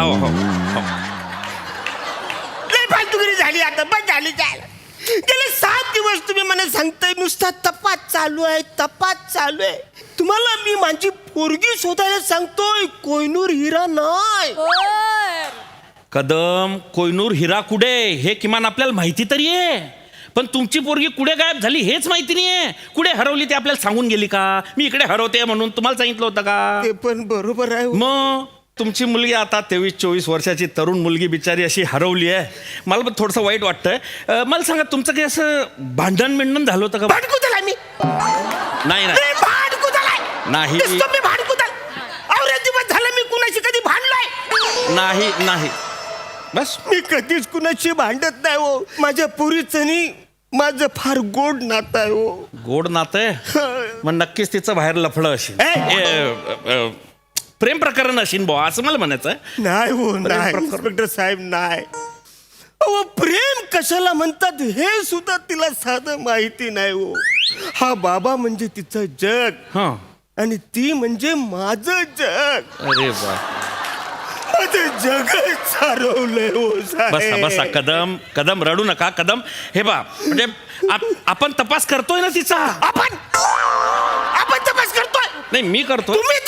हो हो हो. लय फालतुगिरी झाली आता बस झाली गेले सात दिवस तुम्ही मला सांगताय नुसता तपास चालू आहे तपास चालू आहे. तुम्हाला मी माझी पोरगी शोधायला सांगतोय कोयनूर हिरा नाही. कदम कोयनूर हिरा कुडे हे किमान आपल्याला माहिती तरी आहे. पण तुमची पोरगी कुठे गायब झाली हेच माहिती नाहीये. कुठे हरवली ते आपल्याला सांगून गेली का? मी इकडे हरवते म्हणून तुम्हाला सांगितलं होतं का? ते पण बरोबर आहे हो. मग? तुमची मुलगी आता तेवीस चोवीस वर्षाची तरुण मुलगी बिचारी अशी हरवली आहे. मला पण थोडंसं वाईट वाटतंय. अं, मला सांगा तुमचं काही असं भांडण बिंडण झालं होतं का? भांडकुदल मी. नाही नाही. नाही. दिसतो मी झालं मी कुणाशी कधी भांडलोय? नाही नाही. बस. मी कधीच कुणाशी भांडत नाही हो. माझ्या पुरीचं नी माझं फार गोड नातं आहे हो. गोड नातं आहे? मग नक्कीच तिचं बाहेर लफडं असेल. ए! ए, अ, अ, प्रेम प्रकरण असेल बुवा असं मला म्हणायचं आहे. नाही हो नाही. इन्स्पेक्टर साहेब नाही. अहो प्रेम कशाला म्हणतात हे सुद्धा तिला साधं माहिती नाही हो. हा बाबा म्हणजे तिचं जग. हं. आणि ती म्हणजे माझं जग. अरे वा. माझं जग चालवलंय हो बसा साहेब. बसा कदम कदम रडू नका कदम. हे बा म्हणजे आप- आपण तपास करतोय ना तिचा? आपण आपण तपास करतोय. नाही मी करतो तुम्ही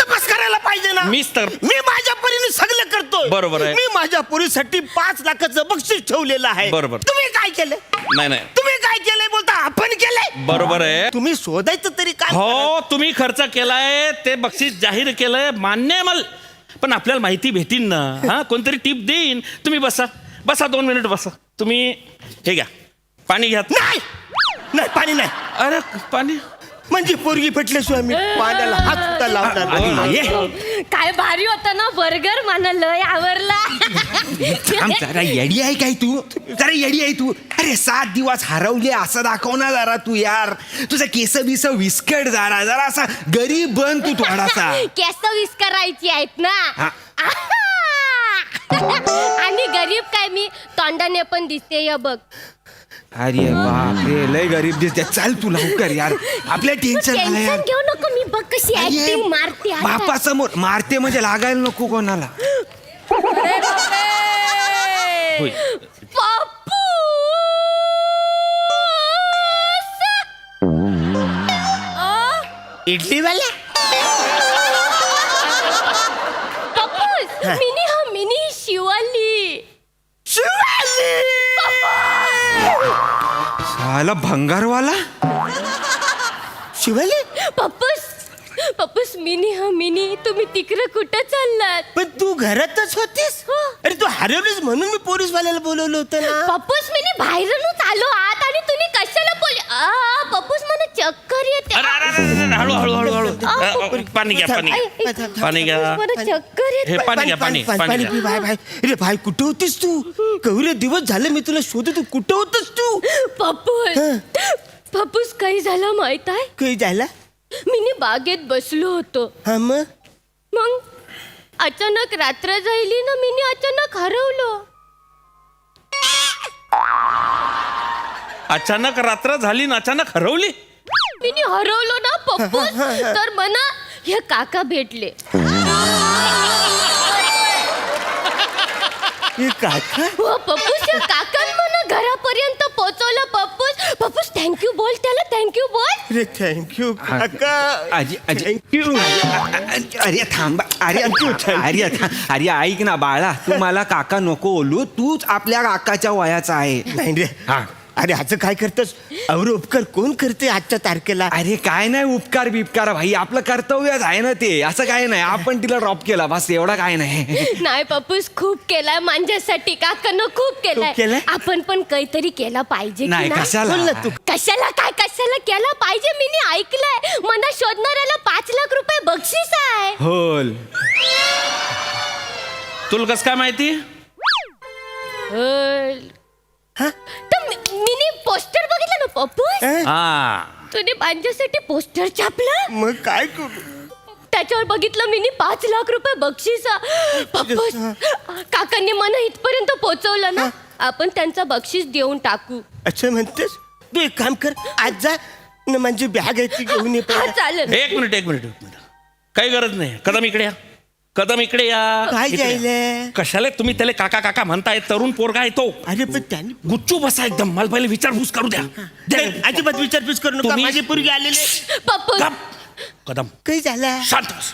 ना मीच तर- मी माझ्या परीने सगळं करतोय. बरोबर आहे. मी माझ्या पोरीसाठी पाच लाखाचं बक्षीस ठेवलेलं आहे. बरोबर. तुम्ही काय केलं नाही नाही. तुम्ही काय केलंय बोलता? आपण केलंय? बरोबर आहे. तुम्ही शोधायचं तरी काय हो तुम्ही खर्च केलाय ते बक्षीस जाहीर केलंय मान्य आहे मला. पण आपल्याला माहिती भेटीन ना. हा कोणतरी टीप देईन. तुम्ही बसा. बसा दोन मिनिट बसा. तुम्ही हे घ्या. पाणी घ्या. नाही! नाही पाणी नाही. अरे पाणी. म्हणजे पोरगी पेटल्याशिवाय मी पाण्याला हात सुद्धा लावणार नाही. ये. काय भारी होता ना बर्गर मला लय आवडला थांब जरा येडी आहे काय तू? जरा येडी आहे तू. अरे सात दिवस हरवले असं दाखव ना जरा तू यार. तुझं केस बिस विस्कट जरा जरा असा गरीब बन तू थोडासा. केस वीस करायची आहेत ना. हा. आणि गरीब काय मी? तोंडाने पण दिसते य बघ. अरे बापरे लय गरीब दिसते चल तू लवकर यार आपल्या टेन्शन आलं टेन्शन यार घेऊ नको मी बघ कशी मारते आता. बापासमोर मारते म्हणजे लागायला नको कोणाला. होय. पप्पूस. अ, इडलीवाल्या पप्पूस मिनी हा मिनी शिवाली शिवाली साला भंगारवाला? शिवाली? पप्पूस पप्पूस मिनी हा मिनी तुम्ही तिकडे कुठं चाललात? पण तू घरातच होतीस? हो. अरे तू हरवलीस म्हणून मी पोलीसवाल्याला बोलवलं होतं ना. पप्पूस मिनी बाहेरूनच आलो आत आणि तुम्ही कशाला बोल आ, पप्पूस मला चक्कर येते. अरे अरे, अरे, अरे, हळू हळू हळू हळू. अ, अ, पाणी घ्या पाणी घ्या. आई, पाणी घ्या. पप्पूस, मला चक्कर हे येते पाणी घ्या पाणी पाणी घ्या. पी भाई भाई अरे भाई कुठं होतीस तू? कवरे दिवस झाले मी तुला शोधत होतो. कुठं होतस तू? पप्पूस. पप्पूस काही झालं माहीत आहे? काही जायला मिनी बागेत बसलो होतो. हा मग? मग अचानक रात्र झाली ना मिनी अचानक हरवलो. अचानक रात्र झाली ना अचानक हरवली? मिनी हरवलो ना पप्पूस? तर मना हे काका भेटले. हे काका? हो पप्पूस या काकान मला घरापर्यंत पोहोचवलं पप्पूस. पप्पूस थँक्यू बोल त्याला थँक्यू बोल. अरे थँक्यू काका. आजी आजी थँक्यू अरे थांबा अरे अरे था- अरे ऐक ना बाळा तू मला काका नको ओलू तूच आपल्या काकाच्या वयाचा आहे. नाही रे. हा. अरे असं काय करतस? अवर उपकार कोण करते आजच्या तारखेला? अरे काय नाही उपकार बिपकार भाई. आपलं कर्तव्यच आहे ना ते. असं काय नाही. आपण तिला ड्रॉप केला. बस एवढा काय नाही. नाही पप्पूस खूप केलाय. माझ्यासाठी काकानं खूप केलाय. केलंय? आपण पण काहीतरी केलं पाहिजे की नाही नाही? कशाला? बोल ना तू. कशाला काय? कशाला केलं पाहिजे? मी नी ऐकलंय. मला शोधणाऱ्याला पाच लाख रुपये बक्षीस आहे. होल. तुला कसं काय माहिती? हा. तुने माझ्यासाठी पोस्टर छापलं? मग काय करू? त्याच्यावर बघितलं मिनी पाच लाख रुपये बक्षीस. पप्पूस काकांनी मला इथपर्यंत पोहोचवलं ना आपण त्यांचं बक्षीस देऊन टाकू. अच्छा म्हणतेस? तू एक काम कर आज जा न माझी बॅग आहे ती घेऊन ये हा पहिला. चालेल. एक मिनिट एक मिनिट एक मिनिट. काही गरज नाही. कदम इकडे या. कदम इकडे या काय इकडे या. जायलंय? कशाला तुम्ही त्याला काका काका म्हणताय तरुण पोरगा येतो अरे पण त्यांनी गुच्चू बसा एकदम मला पहिले विचारपूस करू द्या. अजिबात विचारपूस करू नका. तुम्ही- माझी पोरगी आलेले पप्पू गप. कदम. काही झालं? शांत बस.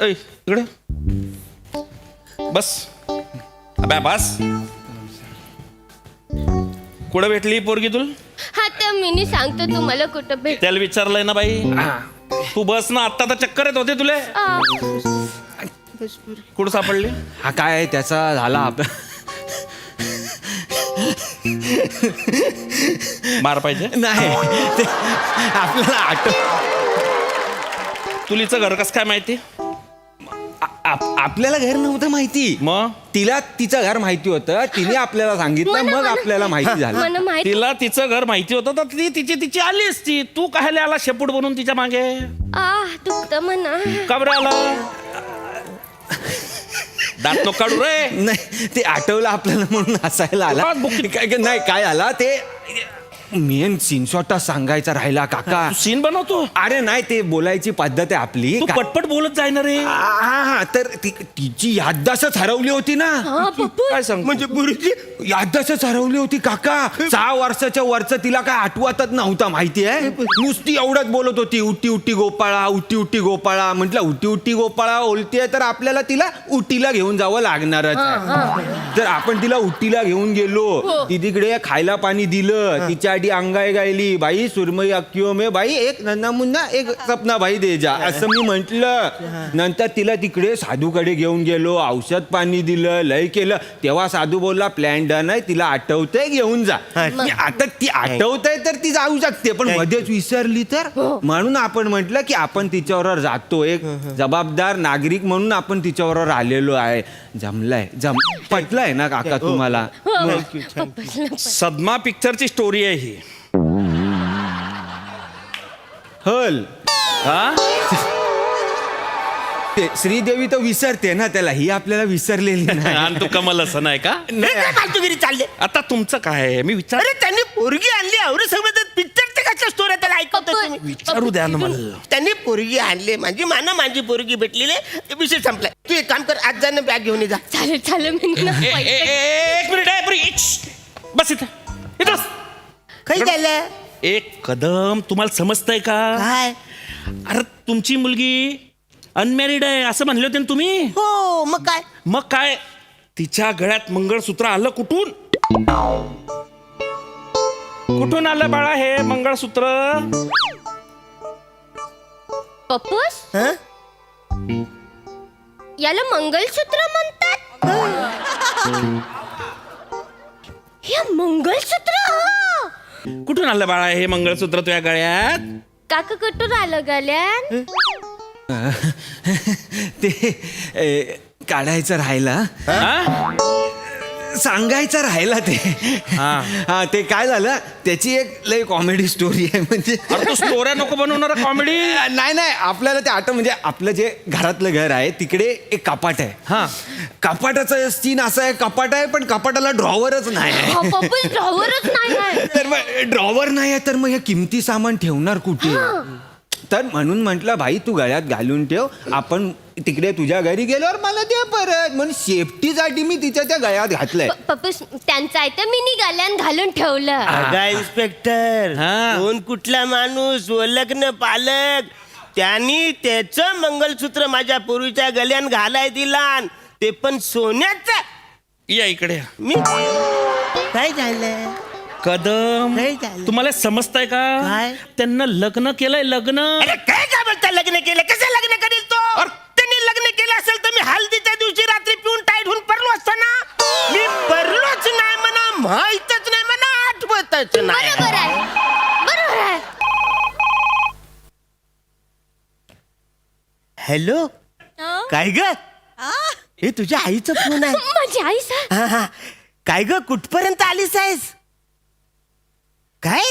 ऐ इकडे. बस. अबे बस. कुठं भेटली पोरगी तुला? हा तर मी सांगतो तुम्हाला कुठं भेट त्याला विचारलंय ना बाई. तू बस ना आत्ता तर चक्कर येत होते तुले. आ, कुठं सापडली? हा काय आहे त्याचा झाला आप- मार पाहिजे? नाही. ते आपल्याला आठव तुलीचं घर कसं काय माहिती? आ- आप- आपल्याला घर नव्हतं माहिती. मग? तिला तिचं घर माहिती होतं. तिने आपल्याला सांगितलं मग आपल्याला माहिती झालं. मला माहिती तिला तिचं घर माहिती होतं तर ती तिची तिची आली असती. तू काय आला शेपूट बनून तिच्यामागे? आ दुखत म्हणा. का बरं आला दात नको काढू रे. नाही ते आठवलं आपल्याला म्हणून हसायला आला. काय- नाही काय आला ते मेन सिनसॉटा सांगायचा राहिला काका. तू सीन बनवतो? अरे नाही ते बोलायची पद्धत आहे आपली. तू का- पटपट बोलत जाय ना रे. हा हा तर ती- तिची याददाशच हरवली होती ना. हा पप्पू. काय सांग म्हणजे गुरुजी? याददाशच हरवली होती काका. सहा वर्षाच्या वरचं तिला काय आठवतच नव्हता माहिती आहे? नुसती एवढंच बोलत होती उटी उटी गोपाळा उटी उटी गोपाळा. म्हटलं उटी उटी गोपाळा ओलतीये तर आपल्याला तिला उटीला घेऊन जावं लागणारच आहे. तर आपण तिला उटीला घेऊन गेलो. ती तिकडे खायला पाणी दिलं. तिच्या आधी अंगाई गायली बाई सुरमई अक्किओ मे बाई एक नन्ना मुन्ना एक सपना भाई दे जा. असं मी म्हंटल. नंतर तिला तिकडे साधूकडे घेऊन गेलो औषध पाणी दिलं लय केलं. तेव्हा साधू बोलला प्लॅन डन आहे तिला आठवतंय घेऊन जा. मी आता ती आठवतंय तर ती जाऊ शकते पण मध्येच विसरली तर? म्हणून आपण म्हटलं की आपण तिच्याबरोबर जातो. एक जबाबदार नागरिक म्हणून आपण तिच्याबरोबर आलेलो आहे. जमलाय जम पटलंय ना काका तुम्हाला? पप्पूला सदमा पिक्चरची स्टोरी आहे ही. हल. हा? ते श्रीदेवी तर विसरते ना त्याला. ही आपल्याला विसरलेली नाही. आणि तू कमल असं नाही का नाही. काय फालतूगिरी चालले. आता तुमचं काय आहे? मी विचार अरे त्यांनी पोरगी आणली. एवढं समजत पिक्चरच्या कशा स्टोऱ्या त्याला ऐकवतो तुम्ही? विचारू द्या ना मला. त्यांनी पोरगी आणली. माझी माना माझी पोरगी भेटलेली. आहे. विषय संपलाय तू एक काम कर आज जाणं बॅग घेऊन ये जा. चालेल चालेल मी ना ए- ए- पैसे- ए- एक मिनिट आहे, बरी. बस इथं. इथं बस. काही झालं? एक कदम तुम्हाला समजतंय का? काय? अरे तुमची मुलगी अनमॅरिड आहे असं म्हणले होते ना तुम्ही? हो मग काय? मग काय? तिच्या गळ्यात मंगळसूत्र आलं कुठून? कुठून आलं बाळा हे मंगळसूत्र? पप्पूस? हं? याला मंगलसूत्र म्हणतात? हे. मंगलसूत्र हा. कुठून आलं बाळा हे मंगळसूत्र तुझ्या गळ्यात? काका कुठून आलं गल्यान ते ए, काढायचं राहिला. हा? सांगायचं राहिला ते. हा. हा ते काय झालं? त्याची एक लय कॉमेडी स्टोरी आहे म्हणजे अरे तू स्टोऱ्या नको बनवणार कॉमेडी नाही नाही आपल्याला ते आठ म्हणजे आपलं जे घरातलं घर आहे तिकडे एक कपाट आहे. हा. कपाटाचं सीन असं आहे कपाट आहे पण कपाटाला ड्रॉवरच नाही आहे. ड्रॉवरच नाही आहे. तर मग ड्रॉवर नाही आहे तर मग हे किमती सामान ठेवणार कुठे? तर म्हणून म्हटलं भाई तू गळ्यात घालून ठेव. आपण तिकडे तुझ्या घरी गेल्यावर मला दे परत. म्हणून सेफ्टीसाठी मी तिच्या त्या गळ्यात घातलंय. प- पप्पूस त्यांचं आहे तर मी गल्यान घालून ठेवलं. अगा इन्स्पेक्टर हा. कोण कुठला माणूस लग्न पालक. त्यांनी त्याचं मंगलसूत्र माझ्या पूर्वीच्या गल्यान घालाय दिला ते पण सोन्याचं. या इकडे मी काय झालं? कदम. नाही झालं. तुम्हाला समजताय का? काय? त्यांना लग्न केलंय लग्न. अरे काय काय बोलता लग्न केलं कसं लग्न करेल तो? त्यांनी लग्न केलं असेल तर मी हल्दीच्या दिवशी रात्री पिऊन टाईट होऊन पडलो असतो ना? मी पडलोच नाही म्हणा माहीतच नाही म्हणा आठवतच नाही. बरोबर आहे. बरोबर आहे. हॅलो? काय ग? हे तुझ्या आईचा फोन आहे. माझी आई सर. हा हा. काय ग कुठपर्यंत आलीस आहेस? काय?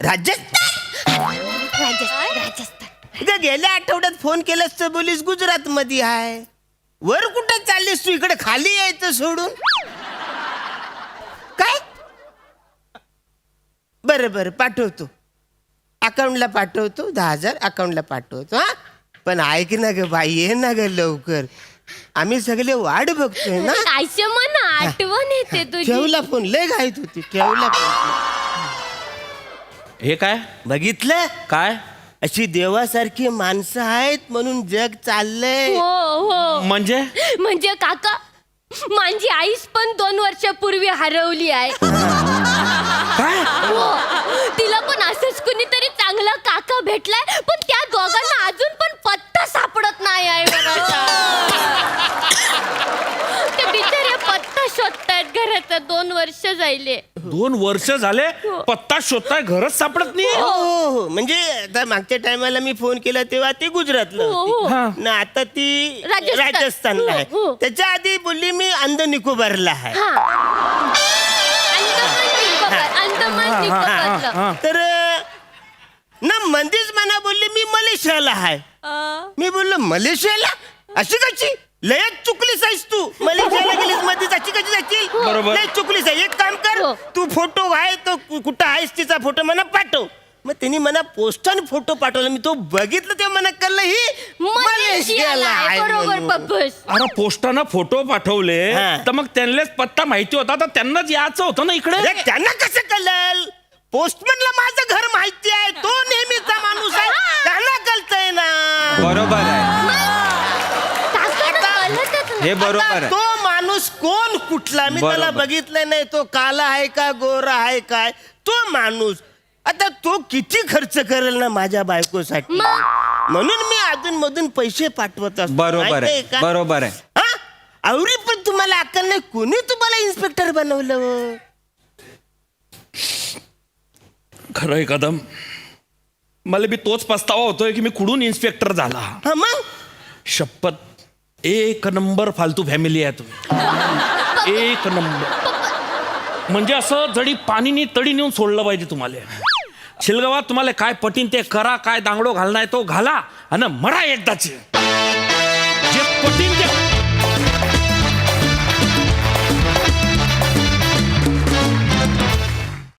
राजस्थान? राजस्थान गेल्या आठवड्यात फोन केलास तर बोलीस गुजरात मध्ये आहे. वर कुठं चाललीस तू? इकडे खाली यायचं सोडून. काय? बरं बरं पाठवतो. अकाउंटला पाठवतो दहा हजार अकाउंटला पाठवतो हा. पण ऐक ना ग बाई ये ना ग लवकर. आम्ही सगळे वाट बघतोय ना. आयशा मला आठवण येते तुझी. ठेवला फोन लय घाईत होती ठेवला फोन. हे काय? बघितलं? काय? अशी देवासारखी माणसं आहेत म्हणून जग चाललंय. हो हो. म्हणजे? म्हणजे काका माझी आईस पण दोन वर्षापूर्वी हरवली आहे. काय? हो. तिला पण असंच कुणीतरी चांगला काका भेटलाय पण त्या दोघांना घराचा दोन वर्ष जायले. दोन वर्ष झाले पत्ता शोधताय घरच सापडत नाही? हो. हो हो. म्हणजे आता मागच्या टायमाला मी फोन केला तेव्हा ती गुजरातला हो, हो. होती. हा. ना आता ती राजस्थान. राजस्थानला आहे. हो, हो. त्याच्या आधी बोलली मी अंध निकोबारला आहे. हा. अंदमान निकोबार अंदमान निकोबारला. हा. तर ना मंदीच मना बोलली मी मलेशियाला आहे. अं, मी बोललो मलेशियाला? अशी कशी? लयच चुकलीस आहेस तू. मलेशियाला गेलीस मध्येच अशी कशी जाशील बरोबर. लय चुकलीस आहे. एक काम कर हो. तू फोटो आहे तो कु- कुठं आहेस तिचा फोटो मला पाठव. मग त्यांनी मला पोस्टाने फोटो पाठवला. मी तो बघितलं तेव्हा मला कळलं ही मलेशियाला आहे, बरोबर म्हणून. पप्पस. अरे पोस्टानं फोटो पाठवले हा. तर मग त्यांनाच पत्ता माहिती होता तर त्यांनाच यायचं होतं ना इकडे? अरे त्यांना कसं कळल? पोस्टमॅनला माझं घर माहिती आहे. तो नेहमीचा माणूस आहे. त्यांना कळतंय ना. बरोबर आहे. हे बरोबर आता आहे. तो माणूस कोण कुठला? मी त्याला बरोबर. बघितलं नाही. तो काला आहे का गोरा आहे काय तो माणूस. आता तो किती खर्च करेल ना माझ्या बायकोसाठी? म्हणून मी अधून मधून पैसे पाठवत असतो. बरोबर आहे. का? बरोबर आहे. हा? आवरी पण तुम्हाला अक्कल नाही कोणी तुम्हाला इन्स्पेक्टर बनवलं? हो? खरंय कदम. मला बी तोच पस्तावा होतोय की मी कुठून इन्स्पेक्टर झाला? हा मग? शपथ एक नंबर फालतू फॅमिली आहे तुम्ही. एक नंबर. म्हणजे असं जडी पाणीनी तडी नेऊन सोडलं पाहिजे तुम्हाला. शिलगावात तुम्हाला काय पटीन ते करा काय दांगडो घालणार तो घाला आणि मरा एकदाचे. जे पटीन ते